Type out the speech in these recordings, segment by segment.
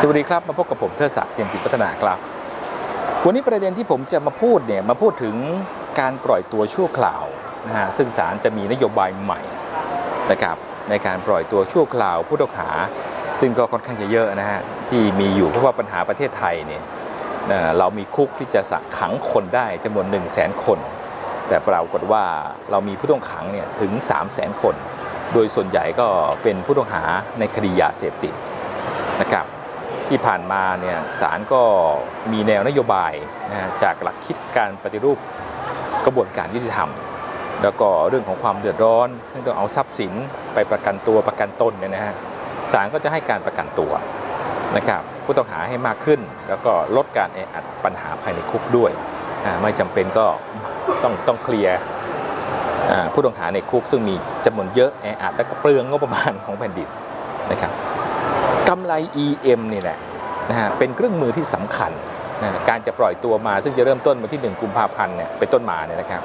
สวัสดีครับ มาพบกับผมเทอศักดิ์เจียมกิจพัฒนาครับ วันนี้ประเด็นที่ผมจะมาพูดเนี่ยมาพูดถึงการปล่อยตัวชั่วคราวนะฮะซึ่งศาลจะมีนโยบายใหม่นะครับในการปล่อยตัวชั่วคราวผู้ต้องหา ซึ่งก็ค่อนข้างจะเยอะนะฮะที่มีอยู่เพราะว่าปัญหาประเทศไทยเนี่ยเอ่อเรามีคุกที่จะสักขังคนได้จำนวน 1 0 0 0 0แสนคน แต่ปรากฏว่าเรามีผู้ต้องขังเนี่ยถึง 3 0 0แสนคน โดยส่วนใหญ่ก็เป็นผู้ต้องหาในคดียาเสพติดนะครับ ที่ผ่านมาเนี่ยศาลก็มีแนวนโยบายนะจากหลักคิดการปฏิรูปกระบวนการยุติธรรม แล้วก็เรื่องของความเดือดร้อนเรื่องต้องเอาทรัพย์สินไปประกันตัวประกันตนเนี่ยนะฮะศาลก็จะให้การประกันตัวนะครับผู้ต้องหาให้มากขึ้น แล้วก็ลดการแออัดปัญหาภายในคุกด้วยไม่จำเป็นก็ต้องต้องเคลียร์ผู้ต้องหาในคุกซึ่งมีจำนวนเยอะแออัดและก็เปลืองงบประมาณของแผ่นดินนะครับ กำไร EM นี่แหละนะฮะเป็นเครื่องมือที่สำคัญนะการจะปล่อยตัวมาซึ่งจะเริ่มต้นวันที่ 1 กุมภาพันธ์เนี่ยเป็นต้นมาเนี่ยนะครับ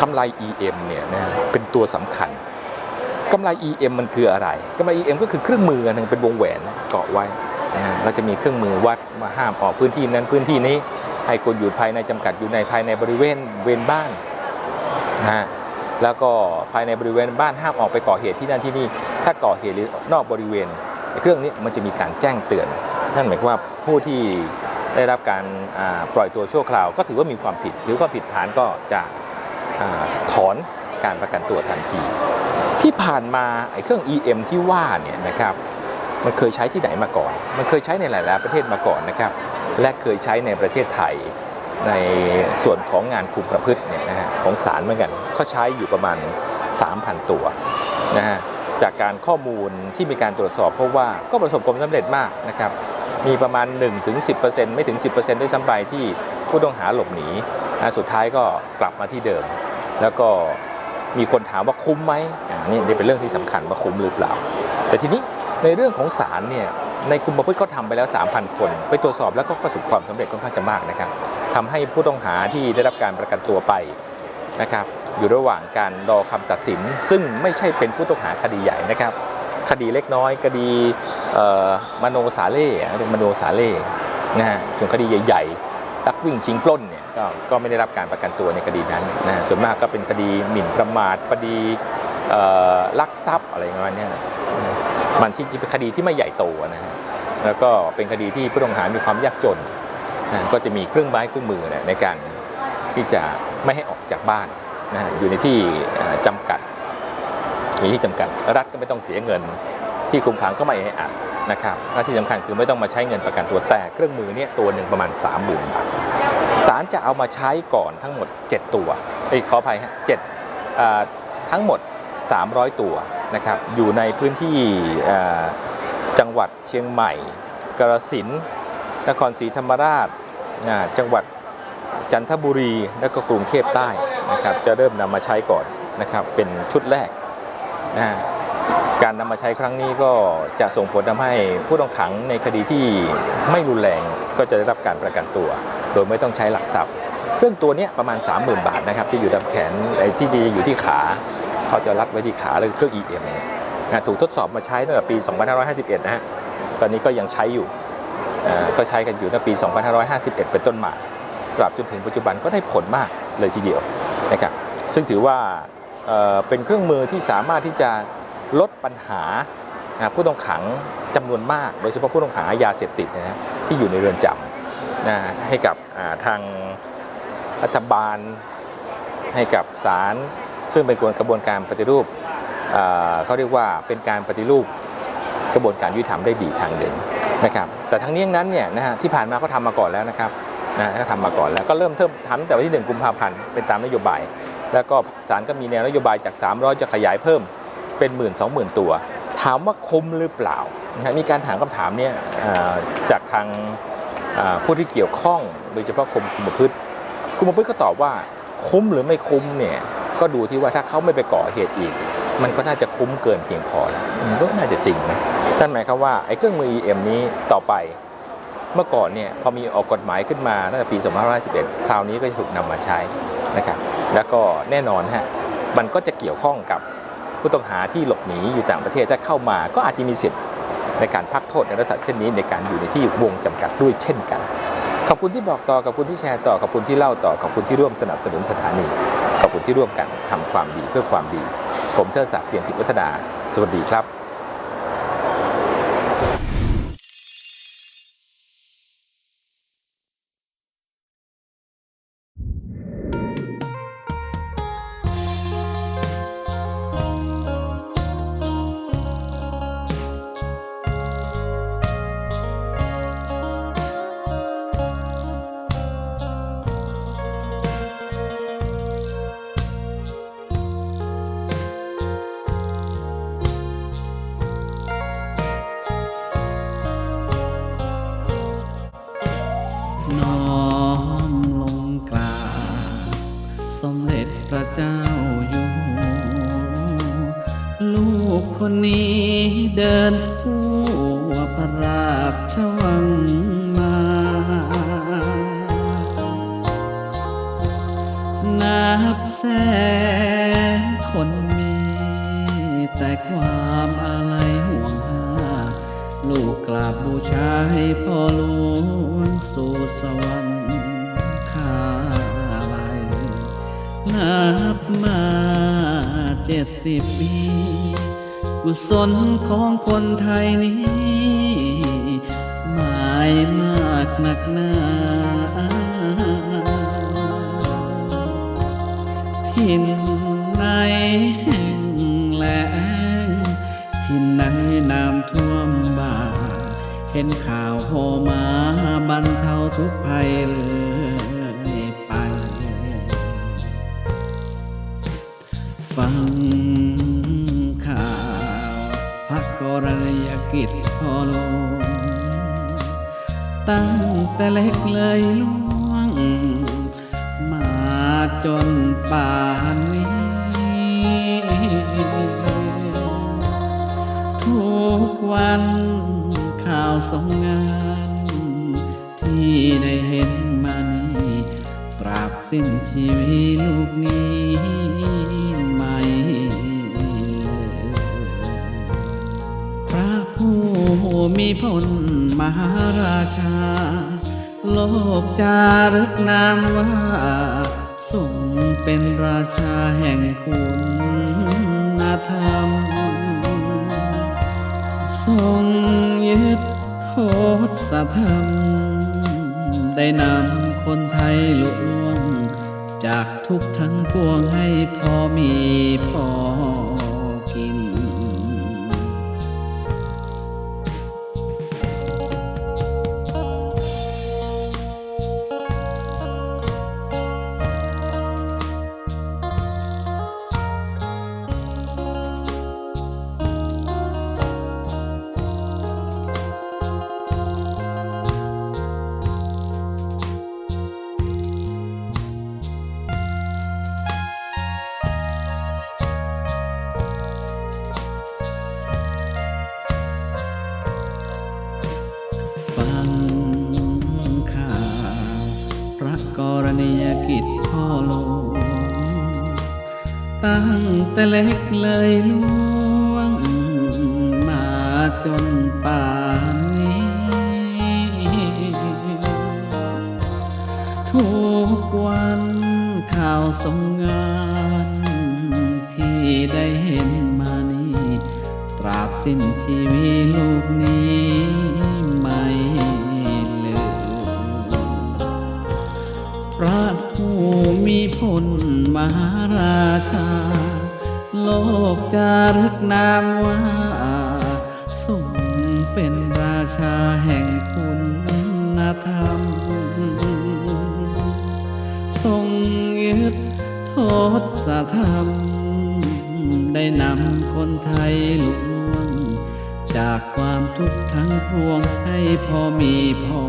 กำไร EM เนี่ยนะฮะเป็นตัวสำคัญกำไร EM มันคืออะไรกำไร EM ก็คือเครื่องมือนหนึงเป็นวงแหวนเกาะไว้นะฮะเราจะมีเครื่องมือวัดมาห้ามออกพื้นที่นั้นพื้นที่นี้ให้คนอยู่ภายในจำกัดอยู่ในภายในบริเวณเวรบ้านนะฮะแล้วก็ภายในบริเวณบ้านห้ามออกไปก่อเหตุที่นั่นที่นี่ถ้าก่อเหตุหรือนอกบริเวณ เครื่องนี้มันจะมีการแจ้งเตือน นั่นหมายความว่าผู้ที่ได้รับการปล่อยตัวชั่วคราว ก็ถือว่ามีความผิดถือว่าผิดฐานก็จะอถอนการประกันตัวทันที ที่ผ่านมาไอ้เครื่อง EM ที่ว่าเนี่ยนะครับมันเคยใช้ที่ไหนมาก่อน มันเคยใช้ในหลาย ๆ ประเทศมาก่อนนะครับ และเคยใช้ในประเทศไทยในส่วนของงานคุมประพฤติเนี่ยนะฮะของศาลเหมือนกัน ก็ใช้อยู่ประมาณ 3,000 ตัวนะฮะ จากการข้อมูลที่มีการตรวจสอบเพราะว่าก็ประสบความสำเร็จมากนะครับ มีประมาณ 1-10%ไม่ถึง 10%ด้วยซ้ำไปที่ผู้ต้องหาหลบหนีนะสุดท้ายก็กลับมาที่เดิม แล้วก็มีคนถามว่าคุ้มไหมนี่นี่เป็นเรื่องที่สำคัญว่าคุ้มหรือเปล่า แต่ทีนี้ในเรื่องของศาลเนี่ยในคุมประพฤติก็ทำไปแล้ว 3,000 คน ไปตรวจสอบแล้วก็ประสบความสำเร็จค่อนข้างจะมากนะครับทำให้ผู้ต้องหาที่ได้รับการประกันตัวไป นะครับอยู่ระหว่างการรอคำตัดสิน ซึ่งไม่ใช่เป็นผู้ต้องหาคดีใหญ่นะครับ คดีเล็กน้อยคดีมโนสาเล่เรียกมโนสาเล่นะฮะส่วนคดีใหญ่ๆลักวิ่งชิงปล้นเนี่ยก็ก็ไม่ได้รับการประกันตัวในคดีนั้นนะส่วนมากก็เป็นคดีหมิ่นประมาทคดีลักทรัพย์อะไรประมาณเนี้ยนะมันที่เป็นคดีที่ไม่ใหญ่โตนะฮะแล้วก็เป็นคดีที่ผู้ต้องหามีความยากจนนะก็จะมีเครื่องไม้เครื่องมือนในการที่จะ ไม่ให้ออกจากบ้านนะฮะอยู่ในที่เอ่อจำกัดอยู่ที่จำกัด รัฐก็ไม่ต้องเสียเงิน ที่คุมขังก็ไม่ให้อัดนะครับและที่สำคัญคือไม่ต้องมาใช้เงินประกันตัวแต่เครื่องมือเนี่ยตัวหนึ่งประมาณ 30,000บาทศาลจะเอามาใช้ก่อนทั้งหมด 7 ตัวเอ้ขออภัยฮะเจ็ดทั้งหมด 300 ตัวนะครับอยู่ในพื้นที่จังหวัดเชียงใหม่กาฬสินนครศรีธรรมราชจังหวัด จันทบุรีและก็กรุงเทพใต้นะครับจะเริ่มนำมาใช้ก่อนนะครับเป็นชุดแรกนะการนำมาใช้ครั้งนี้ก็จะส่งผลทำให้ผู้ต้องขังในคดีที่ไม่รุนแรงก็จะได้รับการประกันตัว โดยไม่ต้องใช้หลักทรัพย์ เครื่องตัวนี้ประมาณ 30,000 บาทนะครับที่อยู่ตามแขนไอ้ที่จะอยู่ที่ขาเขาจะรัดไว้ที่ขาเลยเครื่อง EM เนี่ยนะถูกทดสอบมาใช้ตั้งแต่ปี 2551 นะฮะตอนนี้ก็ยังใช้อยู่ก็ใช้กันอยู่ตั้งปี 2551 เป็นต้นมา ตราบจนถึงปัจจุบันก็ได้ผลมากเลยทีเดียวนะครับซึ่งถือว่าเเป็นเครื่องมือที่สามารถที่จะลดปัญหาผู้ต้องขังจำนวนมาก โดยเฉพาะผู้ต้องหายาเสพติดนะฮะที่อยู่ในเรือนจำนะให้กับาทางรัฐบาล ให้กับศาลซึ่งเป็นกระบวนการปฏิรูปเขาเรียกว่าเป็นการปฏิรูปกระบวนการยุติธรรมได้ดีทางหนึ่งนะครับแต่ทั้งนี้ทั้งนั้นเนี่ยนะฮะที่ผ่านมาเขาทำมาก่อนแล้วนะครับ นะก็ทำมาก่อนแล้วก็เริ่มเทิมทำตั้งแต่วันที่ 1 กุมภาพันธ์เป็นตามนโยบาย แล้วก็ศาลก็มีแนวนโยบายจาก 300 จะขยายเพิ่มเป็น1 0 0 0 0 0ตัว ถามว่าคุ้มหรือเปล่านะฮะมีการถามคำถามเนี้ยจากทางผู้ที่เกี่ยวข้องโดยเฉพาะกรมคุมประพฤติคุมประพฤติก็ตอบว่าคุ้มหรือไม่คุ้มเนี่ยก็ดูที่ว่าถ้าเขาไม่ไปก่อเหตุอีก มันก็น่าจะคุ้มเกินเพียงพอแล้วมันก็น่าจะจริงนะนั่นหมายความว่าไอ้เครื่องมือ EM นี้ต่อไป เมื่อก่อนเนี่ยพอมีออกกฎหมายขึ้นมาตั้งแต่ปี 2511 คราวนี้ก็จะถูกนำมาใช้นะครับแล้วก็แน่นอนฮะมันก็จะเกี่ยวข้องกับผู้ต้องหาที่หลบหนีอยู่ต่างประเทศถ้าเข้ามาก็อาจจะมีสิทธิ์ในการพักโทษในลักษณะเช่นนี้ในการอยู่ในที่วงจำกัดด้วยเช่นกัน ขอบคุณที่บอกต่อขอบคุณที่แชร์ต่อขอบคุณที่เล่าต่อขอบคุณที่ร่วมสนับสนุนสถานีขอบคุณที่ร่วมกันทำความดีเพื่อความดี ผมเทิดศักดิ์เตรียมพิพัฒนา สวัสดีครับ ทั่วพระราชวังมา นับแสนคนมีแต่ความอาลัยห่วงหา ลูกกราบบูชาให้พ่อหลวงสู่สวรรค์ข้าลัยนับมาเจ็ดสิบปี กุศลของคนไทยนี้ หมายมากหนักหนาถิ่นไหนแห้งแล้งถิ่นไหนน้ำท่วมบ่าเห็นข่าวโผมาบรรเทาทุกภัยเลยไปฟัง กิจพ่อลง ตั้งแต่เล็กเลยล่วง มาจนป่านนี้ ทุกวันข่าวสองงาน ที่ได้เห็นมานี้ ตราบสิ้นชีวิตลูกนี้ มีพลมหาราชา โลกจารึกนามว่าทรงเป็นราชาแห่งคุณธรรม ทรงยึดโทษธรรม ได้นำคนไทยลุล่วง จากทุกทั้งปวงให้พอมีพอ ฟังข่าพระกรณียกิจพ่อหลวงตั้งแต่เล็กเลยล่วงมาจนป่านนี้ ทุกวันข่าวสงงานที่ได้เห็นมานี้ ตราบสิ้นชีวิตลูกนี้ พลมหาราชา โลกจารึกนามว่าทรงเป็นราชาแห่งคุณธรรม ทรงยึดโทษธรรม ได้นำคนไทยลุล่วง จากความทุกข์ทั้งปวงให้พอมีพอ